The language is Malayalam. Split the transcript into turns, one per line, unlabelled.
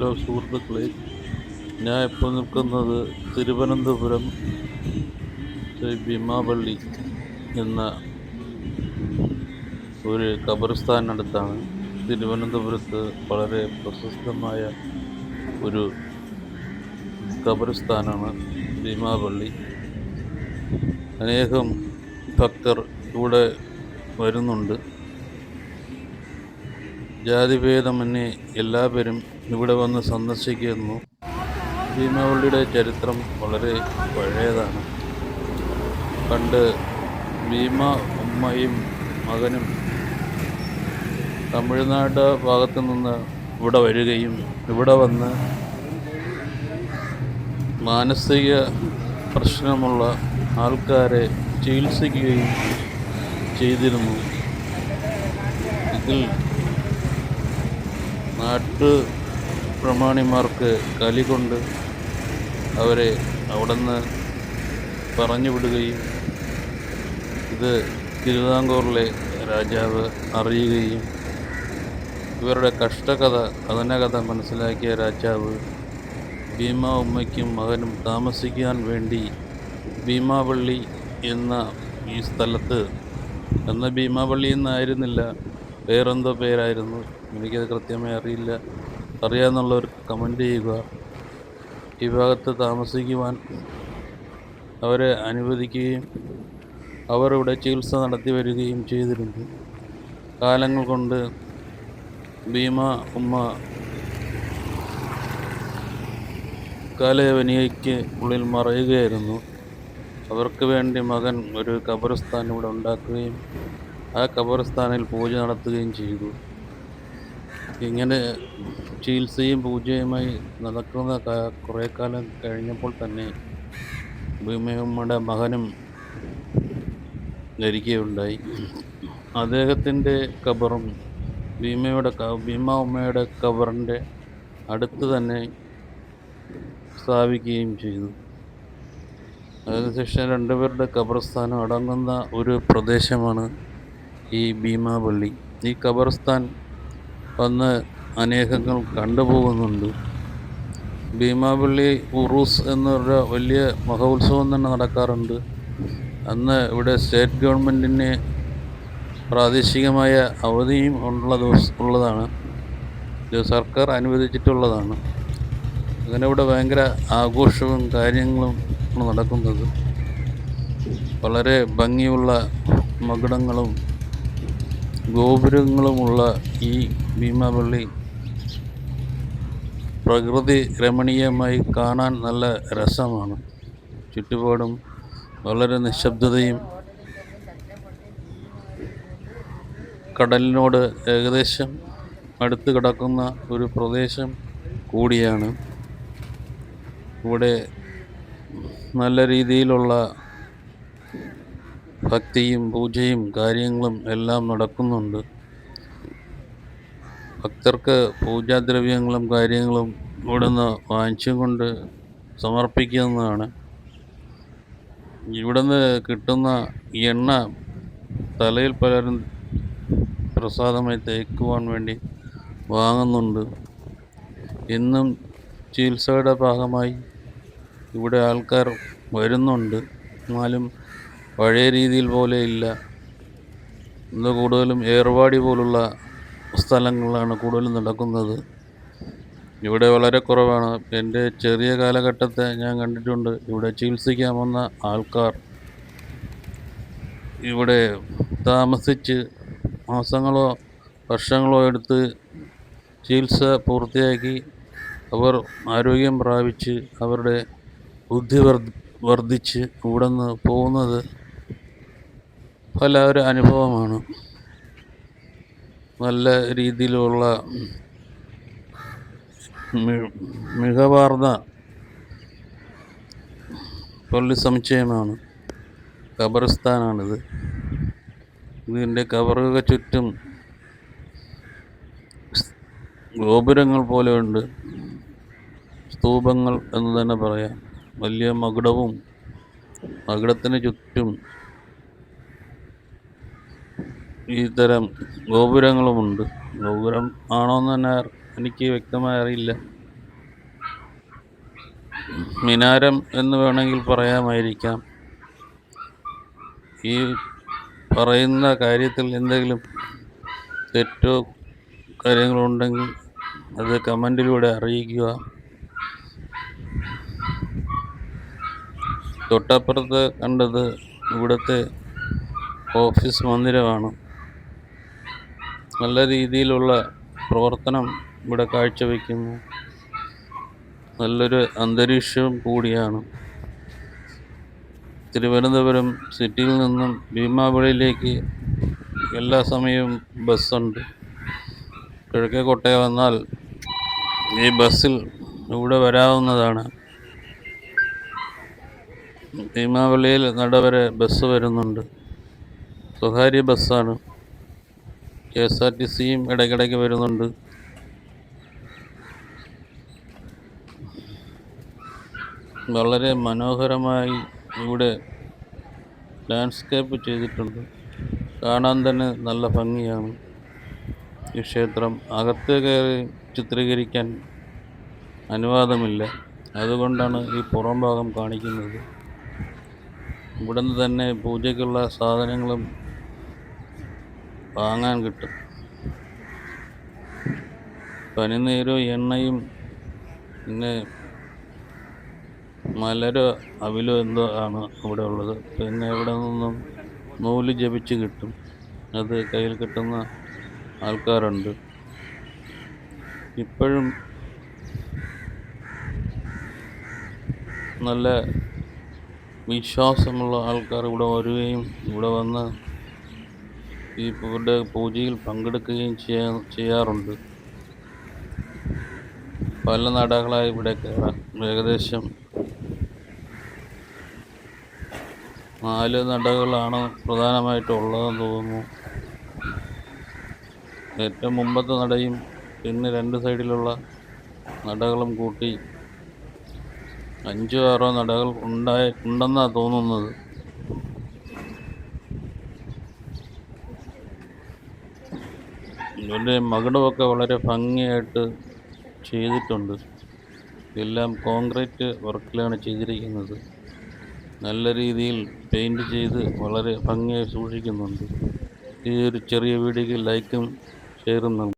ഹലോ സുഹൃത്തുക്കളെ. ഞാൻ ഇപ്പോൾ നിൽക്കുന്നത് തിരുവനന്തപുരം ശ്രീ ഭീമാപള്ളി എന്ന ഒരു ഖബർസ്ഥാനടുത്താണ്. തിരുവനന്തപുരത്ത് വളരെ പ്രശസ്തമായ ഒരു ഖബർസ്ഥാനാണ് ഭീമാപള്ളി. അനേകം ഭക്തർ ഇവിടെ വരുന്നുണ്ട്. ജാതിഭേദമന്യേ എല്ലാവരും ഇവിടെ വന്ന് സന്ദർശിക്കുന്നു. ഭീമാവള്ളിയുടെ ചരിത്രം വളരെ പഴയതാണ്. പണ്ട് ഭീമ ഉമ്മയും മകനും തമിഴ്നാട് ഭാഗത്ത് നിന്ന് ഇവിടെ വരികയും ഇവിടെ വന്ന് മാനസിക പ്രശ്നമുള്ള ആൾക്കാരെ ചികിത്സിക്കുകയും ചെയ്തിരുന്നു. ഇതിൽ നാട്ടു പ്രമാണിമാർക്ക് കലി കൊണ്ട് അവരെ അവിടുന്ന് പറഞ്ഞു വിടുകയും ഇത് തിരുവിതാംകൂറിലെ രാജാവ് അറിയുകയും ഇവരുടെ കഷ്ടകഥ കഥനകഥ മനസ്സിലാക്കിയ രാജാവ് ഭീമ ഉമ്മയ്ക്കും മകനും താമസിക്കാൻ വേണ്ടി ഭീമാപള്ളി എന്ന ഈ സ്ഥലത്ത് അന്ന് ഭീമാപള്ളി എന്നായിരുന്നില്ല വേറെന്തോ പേരായിരുന്നു. എനിക്കത് കൃത്യമായി അറിയില്ല. അറിയാമെന്നുള്ളവർ കമന്റ് ചെയ്യുക. ഈ ഭാഗത്ത് താമസിക്കുവാൻ അവരെ അനുവദിക്കുകയും അവർ ഇവിടെ ചികിത്സ നടത്തി വരികയും ചെയ്തിരുന്നു. കാലങ്ങൾ കൊണ്ട് ഭീമ ഉമ്മ കാലയവനിയയ്ക്ക് ഉള്ളിൽ മറയുകയായിരുന്നു. അവർക്ക് വേണ്ടി മകൻ ഒരു ഖബർസ്ഥാൻ ഇവിടെ ഉണ്ടാക്കുകയും ആ ഖബർസ്ഥാനിൽ പൂജ നടത്തുകയും ചെയ്തു. ഇങ്ങനെ ചികിത്സയും പൂജയുമായി നടക്കുന്ന കുറേ കാലം കഴിഞ്ഞപ്പോൾ തന്നെ ഭീമയമ്മയുടെ മകനും ധരിക്കുകയുണ്ടായി അദ്ദേഹത്തിന്റെ കബറും ഭീമയുടെ ഭീമ ഉമ്മയുടെ കബറിന്റെ അടുത്ത് തന്നെ സ്ഥാപിക്കുകയും ചെയ്തു. അതിനുശേഷം രണ്ടുപേരുടെ കബർസ്ഥാനം അടങ്ങുന്ന ഒരു പ്രദേശമാണ് ഈ ഭീമാപള്ളി. ഈ ഖബർസ്ഥാൻ വന്ന് അനേകങ്ങൾ കണ്ടുപോകുന്നുണ്ട്. ഭീമാപള്ളി ഉറൂസ് എന്നൊരു വലിയ മഹോത്സവം തന്നെ നടക്കാറുണ്ട്. അന്ന് ഇവിടെ സ്റ്റേറ്റ് ഗവൺമെന്റിന് പ്രാദേശികമായ അവധിയും ഉള്ള ദിവസം ഉള്ളതാണ്. സർക്കാർ അനുവദിച്ചിട്ടുള്ളതാണ്. അങ്ങനെ ഇവിടെ ഭയങ്കര ആഘോഷവും കാര്യങ്ങളും നടക്കുന്നത്. വളരെ ഭംഗിയുള്ള മകുടങ്ങളും ഗോപുരങ്ങളുമുള്ള ഈ ഭീമാപള്ളി. പ്രകൃതി രമണീയമായി കാണാൻ നല്ല രസമാണ്. ചുറ്റുപാടും വളരെ നിശബ്ദതയും കടലിനോട് ഏകദേശം അടുത്ത് കിടക്കുന്ന ഒരു പ്രദേശം കൂടിയാണ്. ഇവിടെ നല്ല രീതിയിലുള്ള ഭക്തിയും പൂജയും കാര്യങ്ങളും എല്ലാം നടക്കുന്നുണ്ട്. ഭക്തർക്ക് പൂജാദ്രവ്യങ്ങളും കാര്യങ്ങളും ഇവിടുന്ന് വാങ്ങിച്ചും കൊണ്ട് സമർപ്പിക്കുന്നതാണ്. ഇവിടുന്ന് കിട്ടുന്ന എണ്ണ തലയിൽ പലരും പ്രസാദമായി തേക്കുവാൻ വേണ്ടി വാങ്ങുന്നുണ്ട്. ഇന്നും ചികിത്സയുടെ ഭാഗമായി ഇവിടെ ആൾക്കാർ വരുന്നുണ്ട്. എന്നാലും പഴയ രീതിയിൽ പോലെ ഇല്ല. ഇന്ന് കൂടുതലും ഏർവാടി പോലുള്ള സ്ഥലങ്ങളിലാണ് കൂടുതലും നടക്കുന്നത്. ഇവിടെ വളരെ കുറവാണ്. എന്റെ ചെറിയ കാലഘട്ടത്തെ ഞാൻ കണ്ടിട്ടുണ്ട്. ഇവിടെ ചികിത്സിക്കാൻ വന്ന ആൾക്കാർ ഇവിടെ താമസിച്ച് മാസങ്ങളോ വർഷങ്ങളോ എടുത്ത് ചികിത്സ പൂർത്തിയാക്കി അവർ ആരോഗ്യം പ്രാപിച്ച് അവരുടെ ബുദ്ധി വർദ്ധി വർദ്ധിച്ച് ഇവിടെ നിന്ന് പോകുന്നത് പല ഒരു അനുഭവമാണ്. നല്ല രീതിയിലുള്ള മികവാർന്ന പള്ളി സമുച്ചയമാണ് ഖബർസ്ഥാനാണിത്. ഇതിന്റെ കബറുക ചുറ്റും ഗോപുരങ്ങൾ പോലെയുണ്ട്. സ്തൂപങ്ങൾ എന്ന് തന്നെ പറയാം. വലിയ മകുടവും മകുടത്തിന് ചുറ്റും ഈ തരം ഗോപുരങ്ങളുമുണ്ട്. ഗോപുരം ആണോന്ന് തന്നെ എനിക്ക് വ്യക്തമായി അറിയില്ല. മിനാരം എന്ന് വേണമെങ്കിൽ പറയാമായിരിക്കാം. ഈ പറയുന്ന കാര്യത്തിൽ എന്തെങ്കിലും തെറ്റോ കാര്യങ്ങളോ ഉണ്ടെങ്കിൽ അത് കമന്റിലൂടെ അറിയിക്കുക. തൊട്ടപ്പുറത്ത് കണ്ടത് ഇവിടുത്തെ ഓഫീസ് മന്ദിരമാണ്. നല്ല രീതിയിലുള്ള പ്രവർത്തനം ഇവിടെ കാഴ്ചവെക്കുന്നു. നല്ലൊരു അന്തരീക്ഷം കൂടിയാണ്. തിരുവനന്തപുരം സിറ്റിയിൽ നിന്നും ഭീമാപുഴയിലേക്ക് എല്ലാ സമയവും ബസ്സുണ്ട്. കിഴക്കേക്കോട്ട വന്നാൽ ഈ ബസ്സിൽ ഇവിടെ വരാവുന്നതാണ്. ഭീമാപള്ളിയിൽ നട വരെ ബസ് വരുന്നുണ്ട്. സ്വകാര്യ ബസ്സാണ്. കെ എസ് ആർ ടി സിയും ഇടയ്ക്കിടയ്ക്ക് വരുന്നുണ്ട്. വളരെ മനോഹരമായി ഇവിടെ ലാൻഡ്സ്കേപ്പ് ചെയ്തിട്ടുണ്ട്. കാണാൻ തന്നെ നല്ല ഭംഗിയാണ്. ഈ ക്ഷേത്രം അകത്ത് കയറി ചിത്രീകരിക്കാൻ അനുവാദമില്ല. അതുകൊണ്ടാണ് ഈ പുറം ഭാഗം കാണിക്കുന്നത്. ഇവിടുന്ന് തന്നെ പൂജയ്ക്കുള്ള സാധനങ്ങളും വാങ്ങാൻ കിട്ടും. പനിനീരും എണ്ണയും പിന്നെ മലരോ അവിലോ എന്തോ ആണ് ഇവിടെ ഉള്ളത്. പിന്നെ ഇവിടെ നിന്നും നൂൽ ജപിച്ച് കിട്ടും. അത് കയ്യിൽ കിട്ടുന്ന ആൾക്കാരുണ്ട്. ഇപ്പോഴും നല്ല വിശ്വാസമുള്ള ആൾക്കാർ ഇവിടെ വരികയും ഇവിടെ വന്ന് ഇവരുടെ പൂജയിൽ പങ്കെടുക്കുകയും ചെയ്യാ ചെയ്യാറുണ്ട്. പല നടകളായി ഇവിടെ ഏകദേശം നാല് നടകളാണ് പ്രധാനമായിട്ടും ഉള്ളതെന്ന് തോന്നുന്നു. ഏറ്റവും മുമ്പത്തെ നടയും പിന്നെ രണ്ട് സൈഡിലുള്ള നടകളും കൂട്ടി അഞ്ചോ ആറോ നടകൾ ഉണ്ടായി ഉണ്ടെന്നാണ് തോന്നുന്നത്. ഇവരുടെ മകുടമൊക്കെ വളരെ ഭംഗിയായിട്ട് ചെയ്തിട്ടുണ്ട്. എല്ലാം കോൺക്രീറ്റ് വർക്കിലാണ് ചെയ്തിരിക്കുന്നത്. നല്ല രീതിയിൽ പെയിന്റ് ചെയ്ത് വളരെ ഭംഗിയായി സൂക്ഷിക്കുന്നുണ്ട്. ഈ ഒരു ചെറിയ വീഡിയോയ്ക്ക് ലൈക്കും ഷെയറും നൽകും.